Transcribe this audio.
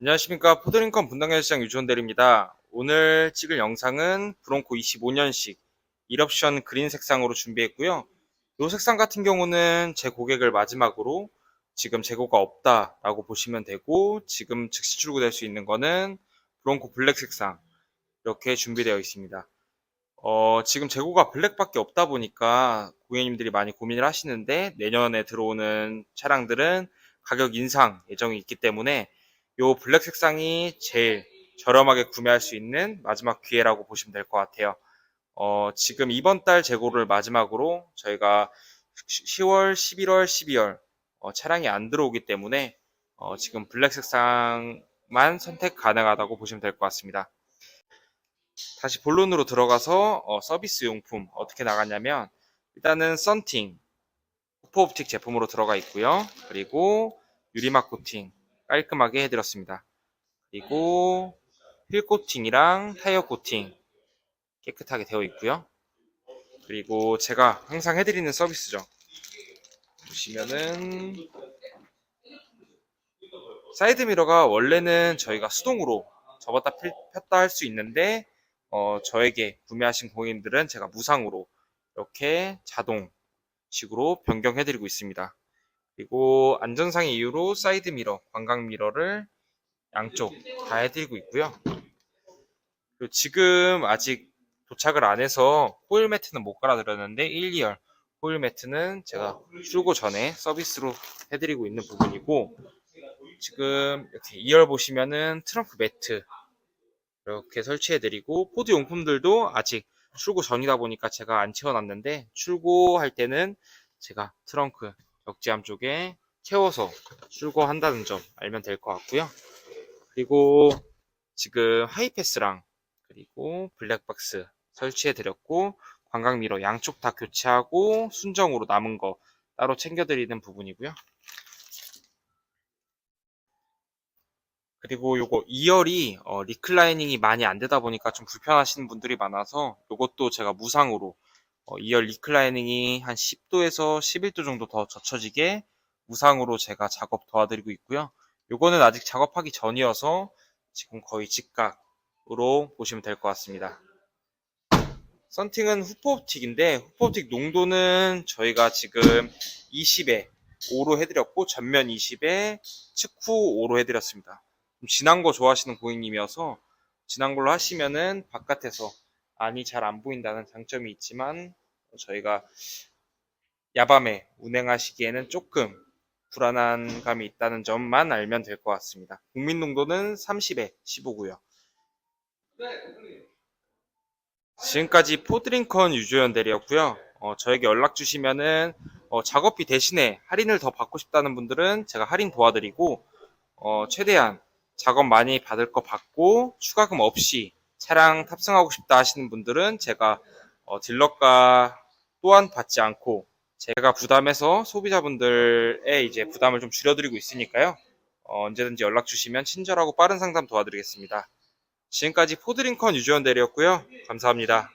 안녕하십니까 포드링컨 분당현시장 유지원 대리입니다. 오늘 찍을 영상은 브론코 25년식 1옵션 그린 색상으로 준비했고요. 이 색상 같은 경우는 제 고객을 마지막으로 지금 재고가 없다라고 보시면 되고 지금 즉시 출고될 수 있는 거는 브론코 블랙 색상 이렇게 준비되어 있습니다. 어, 지금 재고가 블랙밖에 없다 보니까 고객님들이 많이 고민을 하시는데 내년에 들어오는 차량들은 가격 인상 예정이 있기 때문에 요 블랙 색상이 제일 저렴하게 구매할 수 있는 마지막 기회라고 보시면 될 것 같아요. 어, 지금 이번 달 재고를 마지막으로 저희가 10월, 11월, 12월 어, 차량이 안 들어오기 때문에 어, 지금 블랙 색상만 선택 가능하다고 보시면 될 것 같습니다. 다시 본론으로 들어가서 어, 서비스 용품 어떻게 나갔냐면 일단은 썬팅 후퍼옵틱 제품으로 들어가 있고요. 그리고 유리막 코팅 깔끔하게 해드렸습니다. 그리고 휠 코팅이랑 타이어 코팅 깨끗하게 되어 있고요. 그리고 제가 항상 해드리는 서비스죠. 보시면은 사이드 미러가 원래는 저희가 수동으로 접었다 필- 폈다 할 수 있는데 어, 저에게 구매하신 고객님들은 제가 무상으로 이렇게 자동식으로 변경해드리고 있습니다. 그리고 안전상의 이유로 사이드 미러, 광각 미러를 양쪽 다 해드리고 있고요. 그리고 지금 아직 도착을 안 해서 호일 매트는 못 갈아드렸는데 1, 2열 호일 매트는 제가 출고 전에 서비스로 해드리고 있는 부분이고 지금 이렇게 2열 보시면은 트렁크 매트 이렇게 설치해드리고 포드 용품들도 아직 출고 전이다 보니까 제가 안 채워놨는데 출고할 때는 제가 트렁크 역지함 쪽에 채워서 출고한다는 점 알면 될 것 같고요. 그리고 지금 하이패스랑 그리고 블랙박스 설치해 드렸고 광각 미러 양쪽 다 교체하고 순정으로 남은 거 따로 챙겨 드리는 부분이고요. 그리고 요거 2열이 어, 리클라이닝이 많이 안 되다 보니까 좀 불편하시는 분들이 많아서 요것도 제가 무상으로 어, 2열 리클라이닝이 한 10도에서 11도 정도 더 젖혀지게 무상으로 제가 작업 도와드리고 있고요. 요거는 아직 작업하기 전이어서 지금 거의 직각으로 보시면 될 것 같습니다. 썬팅은 후퍼옵틱인데 후퍼옵틱 농도는 저희가 지금 20에 5로 해드렸고 전면 20에 측후 5로 해드렸습니다. 좀 진한 거 좋아하시는 고객님이어서 진한 걸로 하시면은 바깥에서 안이 잘 안 보인다는 장점이 있지만 저희가 야밤에 운행하시기에는 조금 불안한 감이 있다는 점만 알면 될 것 같습니다. 국민 농도는 30에 15고요. 지금까지 포드링컨 유조연 대리였고요. 어, 저에게 연락 주시면은 어, 작업비 대신에 할인을 더 받고 싶다는 분들은 제가 할인 도와드리고 어, 최대한 작업 많이 받을 거 받고 추가금 없이 차량 탑승하고 싶다 하시는 분들은 제가 어, 딜러가 또한 받지 않고 제가 부담해서 소비자분들의 이제 부담을 좀 줄여드리고 있으니까요. 어, 언제든지 연락 주시면 친절하고 빠른 상담 도와드리겠습니다. 지금까지 포드링컨 유지원 대리였고요. 감사합니다.